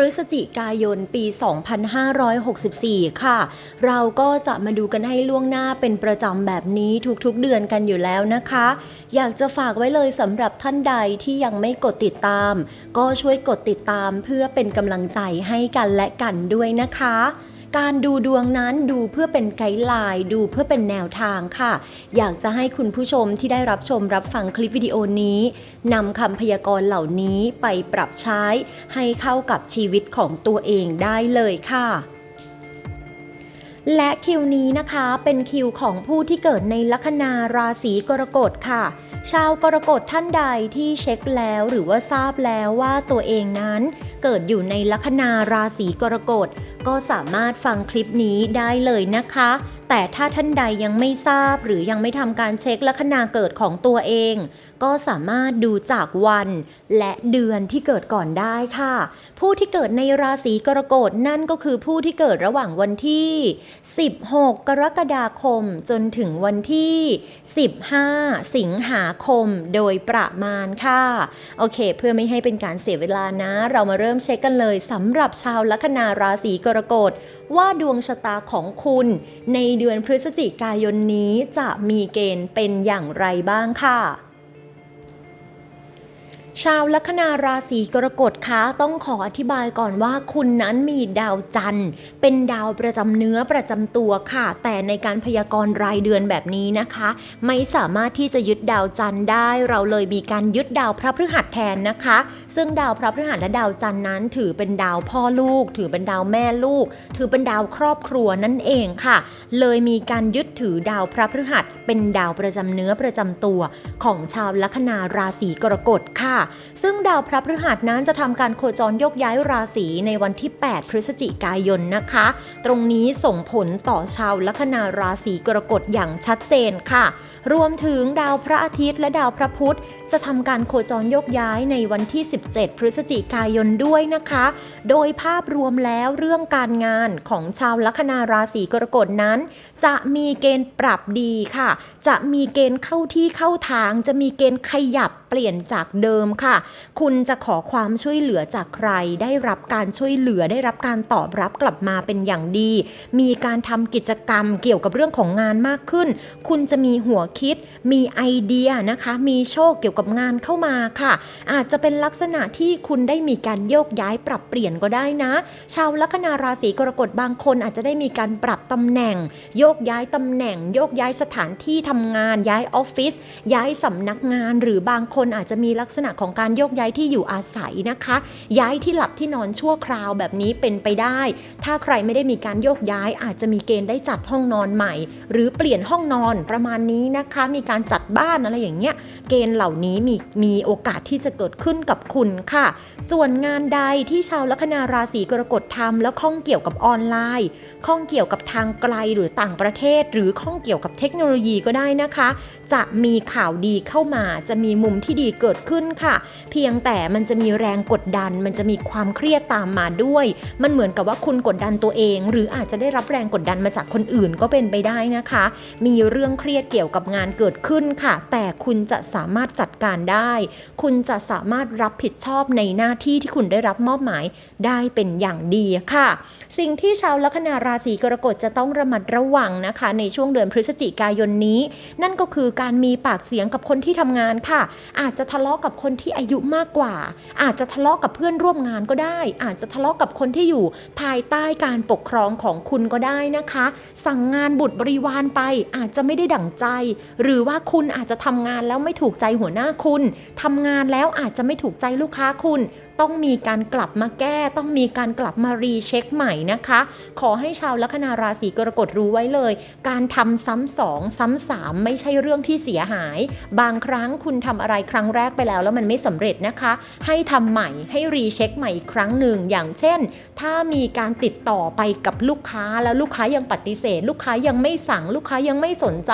พฤศจิกายนปี 2564 ค่ะ เราก็จะมาดูกันให้ล่วงหน้าเป็นประจำแบบนี้ทุกๆเดือนกันอยู่แล้วนะคะ อยากจะฝากไว้เลยสำหรับท่านใดที่ยังไม่กดติดตาม ก็ช่วยกดติดตามเพื่อเป็นกำลังใจให้กันและกันด้วยนะคะ การดูดวงนั้นดูเพื่อเป็นไกด์ไลน์ดูเพื่อเป็นแนวทางค่ะ อยากจะให้คุณผู้ชมที่ได้รับชมรับฟังคลิปวิดีโอนี้นำคำพยากรณ์เหล่านี้ไปปรับใช้ให้เข้ากับชีวิตของตัวเองได้เลยค่ะ และคิวนี้นะคะเป็นคิวของผู้ที่เกิดในลัคนาราศีกรกฎค่ะ ชาวกรกฎท่านใดที่เช็คแล้วหรือว่าทราบแล้วว่าตัวเองนั้น เกิดอยู่ในลัคนาราศีกรกฎก็สามารถฟังคลิปนี้ได้เลยนะคะ แต่ถ้าท่านใดยังไม่ทราบหรือยังไม่ทำการเช็คลัคนาเกิดของตัวเอง ก็สามารถดูจากวันและเดือนที่เกิดก่อนได้ค่ะ ผู้ที่เกิดในราศีกรกฎนั่นก็คือผู้ที่เกิดระหว่างวันที่ 16 กรกฎาคมจนถึงวันที่ 15 สิงหาคมโดยประมาณค่ะ โอเค เพื่อไม่ให้เป็นการเสียเวลานะ เรามาเริ่มเช็คกันเลยสำหรับชาวลัคนาราศีกรกฎว่าดวงชะตาของคุณในเดือนพฤศจิกายนนี้จะมีเกณฑ์เป็นอย่างไรบ้างค่ะ ชาวลัคนาราศีกรกฎคะต้องขออธิบายก่อนว่าคุณนั้นมีดาวจันทร์ เป็นดาวประจำเนื้อประจำตัวค่ะ แต่ในการพยากรณ์รายเดือนแบบนี้นะคะ ไม่สามารถที่จะยึดดาวจันทร์ได้ เราเลยมีการยึดดาวพระพฤหัสแทนนะคะ ซึ่งดาวพระพฤหัสและดาวจันทร์นั้น ถือเป็นดาวพ่อลูก ถือเป็นดาวแม่ลูก ถือเป็นดาวครอบครัวนั่นเองค่ะ เลยมีการยึดถือดาวพระพฤหัสเป็นดาวประจำเนื้อประจำตัว ของชาวลัคนาราศีกรกฎค่ะซึ่งดาวพระพฤหัสนั้นจะทำการโคจรยกย้ายราศีในวันที่ 8 พฤศจิกายนนะคะ ตรงนี้ส่งผลต่อชาวลัคนาราศีกรกฎอย่างชัดเจนค่ะ รวมถึงดาวพระอาทิตย์และดาวพระพุธ จะทำการโคจรยกย้ายในวันที่ 17 พฤศจิกายนด้วยนะคะ โดยภาพรวมแล้วเรื่องการงานของชาวลัคนาราศีกรกฎนั้น จะมีเกณฑ์ปรับดีค่ะ จะมีเกณฑ์เข้าที่เข้าทาง จะมีเกณฑ์ขยับเปลี่ยนจากเดิมค่ะ คุณจะขอความช่วยเหลือจากใคร ได้รับการช่วยเหลือได้รับการตอบรับกลับมาเป็นอย่างดี มีการทำกิจกรรมเกี่ยวกับเรื่องของงานมากขึ้น คุณจะมีหัวคิด มีไอเดียนะคะ มีโชคเกี่ยวกับงานเข้ามาค่ะ อาจจะเป็นลักษณะที่คุณได้มีการโยกย้ายปรับเปลี่ยนก็ได้นะ ชาวลัคนาราศีกรกฎบางคนอาจจะได้มีการปรับตำแหน่ง โยกย้ายตำแหน่ง โยกย้ายสถานที่ทำงาน ย้ายออฟฟิศย้ายสำนักงาน หรือบางคนอาจจะมีลักษณะของการโยกย้ายที่อยู่อาศัยนะคะ ย้ายที่หลับที่นอนชั่วคราวแบบนี้เป็นไปได้ ถ้าใครไม่ได้มีการโยกย้ายอาจจะมีเกณฑ์ได้จัดห้องนอนใหม่ หรือเปลี่ยนห้องนอนประมาณนี้นะคะ มีการจัดบ้านอะไรอย่างเงี้ยเกณฑ์เหล่านี้มีมีโอกาสที่จะเกิดขึ้นกับคุณค่ะ ส่วนงานใดที่ชาวลัคนาราศีกรกฎทำแล้วข้องเกี่ยวกับออนไลน์ข้องเกี่ยวกับทางไกลหรือต่างประเทศ หรือข้องเกี่ยวกับเทคโนโลยีก็ได้นะคะ จะมีข่าวดีเข้ามาจะมีมุมที่ดีเกิดขึ้นค่ะเพียงแต่มันจะมีแรงกดดัน มันจะมีความเครียดตามมาด้วย มันเหมือนกับว่าคุณกดดันตัวเอง หรืออาจจะได้รับแรงกดดันมาจากคนอื่นก็เป็นไปได้นะคะ มีเรื่องเครียดเกี่ยวกับงานเกิดขึ้นค่ะ แต่คุณจะสามารถจัดการได้ คุณจะสามารถรับผิดชอบในหน้าที่ที่คุณได้รับมอบหมายได้เป็นอย่างดีค่ะ สิ่งที่ชาวลัคนาราศีกรกฎจะต้องระมัดระวังนะคะ ในช่วงเดือนพฤศจิกายนนี้ นั่นก็คือการมีปากเสียงกับคนที่ทำงานค่ะ อาจจะทะเลาะกับคนที่อายุมากกว่า อาจจะทะเลาะกับเพื่อนร่วมงานก็ได้ อาจจะทะเลาะกับคนที่อยู่ภายใต้การปกครองของคุณก็ได้นะคะ สั่งงานบุตรบริวารไปอาจจะไม่ได้ดั่งใจ หรือว่าคุณอาจจะทำงานแล้วไม่ถูกใจหัวหน้าคุณทำงานแล้วอาจจะไม่ถูกใจลูกค้าคุณ ต้องมีการกลับมาแก้ ต้องมีการกลับมารีเช็คใหม่นะคะ ขอให้ชาวลัคนาราศีกรกฎรู้ไว้เลย การทำซ้ำสองซ้ำสามไม่ใช่เรื่องที่เสียหาย บางครั้งคุณทำอะไรครั้งแรกไปแล้วแล้วมันไม่สำเร็จนะคะ ให้ทำใหม่ให้รีเช็คใหม่อีกครั้งหนึ่งอย่างเช่น ถ้ามีการติดต่อไปกับลูกค้าแล้วลูกค้ายังปฏิเสธ ลูกค้ายังไม่สั่งลูกค้ายังไม่สนใจ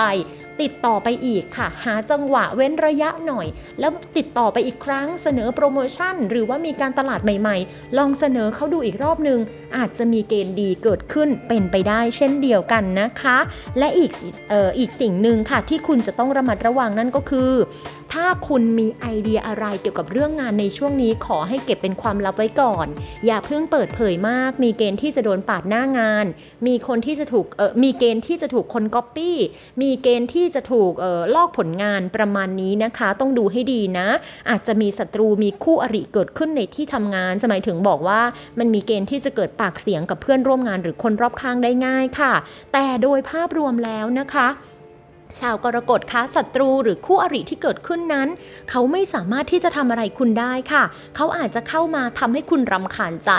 ติดต่อไปอีกค่ะ หาจังหวะเว้นระยะหน่อย แล้วติดต่อไปอีกครั้งเสนอโปรโมชั่น หรือว่ามีการตลาดใหม่ๆ ลองเสนอเขาดูอีกรอบหนึ่งอาจจะมีเกณฑ์ดีเกิดขึ้นเป็นไปได้เช่นเดียวกันนะคะ และอีกอออีกสิ่งหนึ่งค่ะที่คุณจะต้องระมัดระวังนั่นก็คือ ถ้าคุณมีไอเดียอะไรเกี่ยวกับเรื่องงานในช่วงนี้ขอให้เก็บเป็นความลับไว้ก่อน อย่าเพิ่งเปิดเผยมาก มีเกณฑ์ที่จะโดนปาดหน้างาน มีคนที่จะถูกเออมีเกณฑ์ที่จะถูกคนก๊อปปี้มีเกณฑ์ที่ที่จะถูกออลอกผลงานประมาณนี้นะคะ ต้องดูให้ดีนะ อาจจะมีศัตรูมีคู่อริเกิดขึ้นในที่ทำงาน สมัยถึงบอกว่ามันมีเกณฑ์ที่จะเกิดปากเสียงกับเพื่อนร่วมงานหรือคนรอบข้างได้ง่ายค่ะ แต่โดยภาพรวมแล้วนะคะ ชาวกรกฎคะศัตรูหรือคู่อริที่เกิดขึ้นนั้น เขาไม่สามารถที่จะทำอะไรคุณได้ค่ะ เขาอาจจะเข้ามาทำให้คุณรำคาญใจ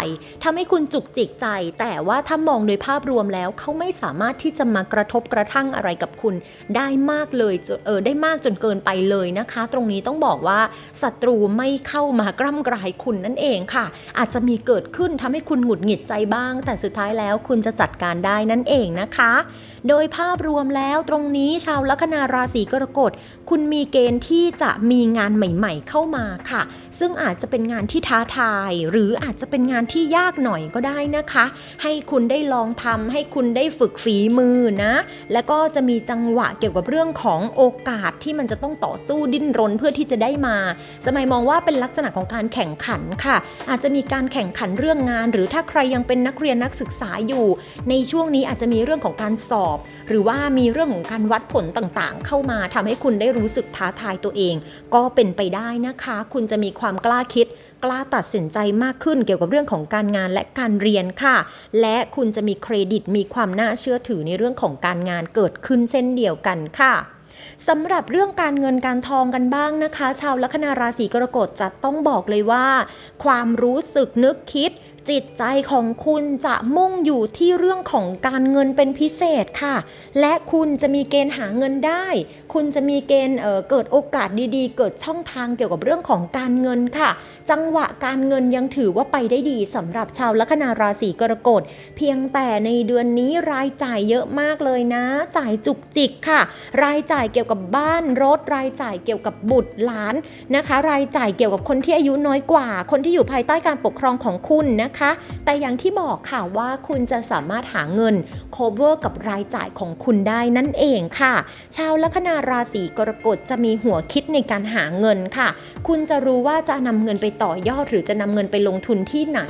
ทำให้คุณจุกจิกใจ แต่ว่าถ้ามองโดยภาพรวมแล้ว เขาไม่สามารถที่จะมากระทบกระทั่งอะไรกับคุณ ได้มากเลยเออได้มากจนเกินไปเลยนะคะ ตรงนี้ต้องบอกว่าศัตรูไม่เข้ามากร่ำกรายคุณนั่นเองค่ะ อาจจะมีเกิดขึ้นทำให้คุณหงุดหงิดใจบ้าง แต่สุดท้ายแล้วคุณจะจัดการได้นั่นเองนะคะ โดยภาพรวมแล้วตรงนี้ชาวลัคนาราศีกรกฎ คุณมีเกณฑ์ที่จะมีงานใหม่ ๆ เข้ามาค่ะ ซึ่งอาจจะเป็นงานที่ท้าทาย หรืออาจจะเป็นงานที่ยากหน่อยก็ได้นะคะ ให้คุณได้ลองทำให้คุณได้ฝึกฝีมือนะ แล้วก็จะมีจังหวะเกี่ยวกับเรื่องของโอกาสที่มันจะต้องต่อสู้ดิ้นรนเพื่อที่จะได้มา สมัยมองว่าเป็นลักษณะของการแข่งขันค่ะ อาจจะมีการแข่งขันเรื่องงาน หรือถ้าใครยังเป็นนักเรียนนักศึกษาอยู่ ในช่วงนี้อาจจะมีเรื่องของการสอบ หรือว่ามีเรื่องของการวัดผลต่างๆ เข้ามาทำให้คุณได้รู้สึกท้าทายตัวเอง ก็เป็นไปได้นะคะ คุณจะมีความกล้าคิด กล้าตัดสินใจมากขึ้นเกี่ยวกับเรื่องของการงานและการเรียนค่ะ และคุณจะมีเครดิตมีความน่าเชื่อถือในเรื่องของการงานเกิดขึ้นเช่นเดียวกันค่ะสำหรับเรื่องการเงินการทองกันบ้างนะคะ ชาวลัคนาราศีกรกฎจะต้องบอกเลยว่า ความรู้สึกนึกคิด จิตใจของคุณจะมุ่งอยู่ที่เรื่องของการเงินเป็นพิเศษค่ะ และคุณจะมีเกณฑ์หาเงินได้ คุณจะมีเกณฑ์เเกิดโอกาสดีๆ เกิดช่องทางเกี่ยวกับเรื่องของการเงินค่ะ จังหวะการเงินยังถือว่าไปได้ดีสำหรับชาวลัคนาราศีกรกฎ เพียงแต่ในเดือนนี้รายจ่ายเยอะมากเลยนะ จ่ายจุกจิกค่ะ รายจ่ายเกี่ยวกับบ้านรถรายจ่ายเกี่ยวกับบุตรหลานนะคะ รายจ่ายเกี่ยวกับคนที่อายุน้อยกว่า คนที่อยู่ภายใต้การปกครองของคุณนะคะแต่อย่างที่บอกค่ะว่าคุณจะสามารถหาเงิน cover กับรายจ่ายของคุณได้นั่นเองค่ะ ชาวลัคนาราศีกรกฎจะมีหัวคิดในการหาเงินค่ะ คุณจะรู้ว่าจะนำเงินไปต่อยอด หรือจะนำเงินไปลงทุนที่ไหน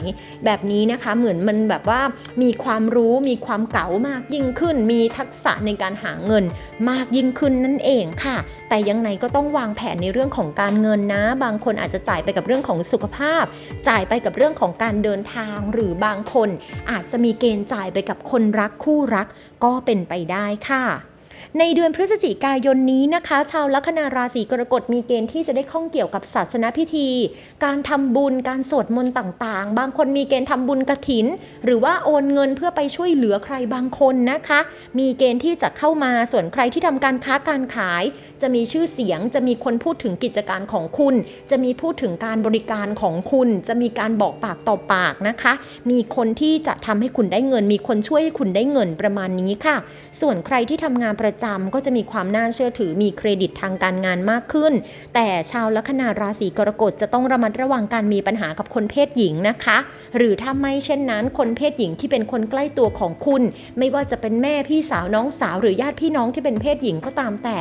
แบบนี้นะคะเหมือนมันแบบว่ามีความรู้มีความเก๋ามากยิ่งขึ้น มีทักษะในการหาเงินมากยิ่งขึ้นนั่นเองค่ะ แต่ยังไงก็ต้องวางแผนในเรื่องของการเงินนะ บางคนอาจจะจ่ายไปกับเรื่องของสุขภาพ จ่ายไปกับเรื่องของการเดินทางหรือบางคนอาจจะมีเกณฑ์จ่ายไปกับคนรักคู่รักก็เป็นไปได้ค่ะ ในเดือนพฤศจิกายนนี้นะคะ ชาวลัคนาราศีกรกฎมีเกณฑ์ที่จะได้ข้องเกี่ยวกับศาสนพิธี การทำบุญการสวดมนต์ต่างๆ บางคนมีเกณฑ์ทำบุญกระถิน หรือว่าโอนเงินเพื่อไปช่วยเหลือใครบางคนนะคะ มีเกณฑ์ที่จะเข้ามาส่วนใครที่ทำการค้าการขาย จะมีชื่อเสียงจะมีคนพูดถึงกิจการของคุณ จะมีพูดถึงการบริการของคุณ จะมีการบอกปากต่อปากนะคะ มีคนที่จะทำให้คุณได้เงิน มีคนช่วยให้คุณได้เงินประมาณนี้ค่ะ ส่วนใครที่ทำงานประจำก็จะมีความน่าเชื่อถือมีเครดิตทางการงานมากขึ้น แต่ชาวลัคนาราศีกรกฎจะต้องระมัดระวังการมีปัญหากับคนเพศหญิงนะคะ หรือถ้าไม่เช่นนั้น คนเพศหญิงที่เป็นคนใกล้ตัวของคุณ ไม่ว่าจะเป็นแม่พี่สาวน้องสาวหรือญาติพี่น้องที่เป็นเพศหญิงก็ตามแต่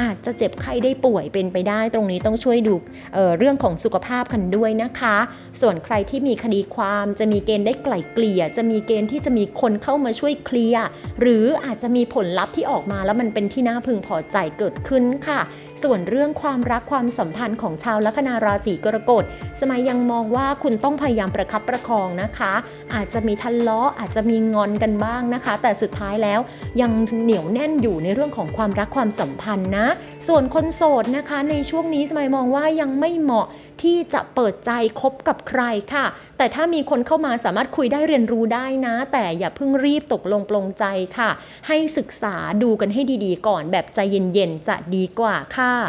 อาจจะเจ็บไข้ได้ป่วยเป็นไปได้ตรงนี้ต้องช่วยดูเอ่อเรื่องของสุขภาพกันด้วยนะคะ ส่วนใครที่มีคดีความจะมีเกณฑ์ได้ไกล่เกลี่ย จะมีเกณฑ์ที่จะมีคนเข้ามาช่วยเคลียร์หรืออาจจะมีผลลัพธ์ที่ออกมาแล้วมันเป็นที่น่าพึงพอใจเกิดขึ้นค่ะส่วนเรื่องความรักความสัมพันธ์ของชาวลัคนาราศีกรกฎสมัยยังมองว่าคุณต้องพยายามประคับประคองนะคะ อาจจะมีทะเลาะอาจจะมีงอนกันบ้างนะคะ แต่สุดท้ายแล้วยังเหนียวแน่นอยู่ในเรื่องของความรักความสัมพันธ์นะ ส่วนคนโสดนะคะในช่วงนี้สมัยมองว่ายังไม่เหมาะที่จะเปิดใจคบกับใครค่ะ แต่ถ้ามีคนเข้ามาสามารถคุยได้เรียนรู้ได้นะ แต่อย่าเพิ่งรีบตกลงปลงใจค่ะ ให้ศึกษาดูกันให้ดีๆ ก่อนแบบใจเย็นๆจะดีกว่าค่ะค่ะ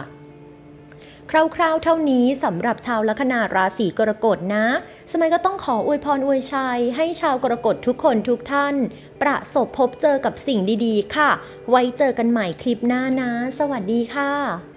คร่าวๆ เท่านี้สำหรับชาวลัคนาราศีกรกฎนะ สมัยก็ต้องขออวยพรอวยชัย ให้ชาวกรกฎทุกคนทุกท่าน ประสบพบเจอกับสิ่งดีๆ ค่ะ ไว้เจอกันใหม่คลิปหน้านะ สวัสดีค่ะ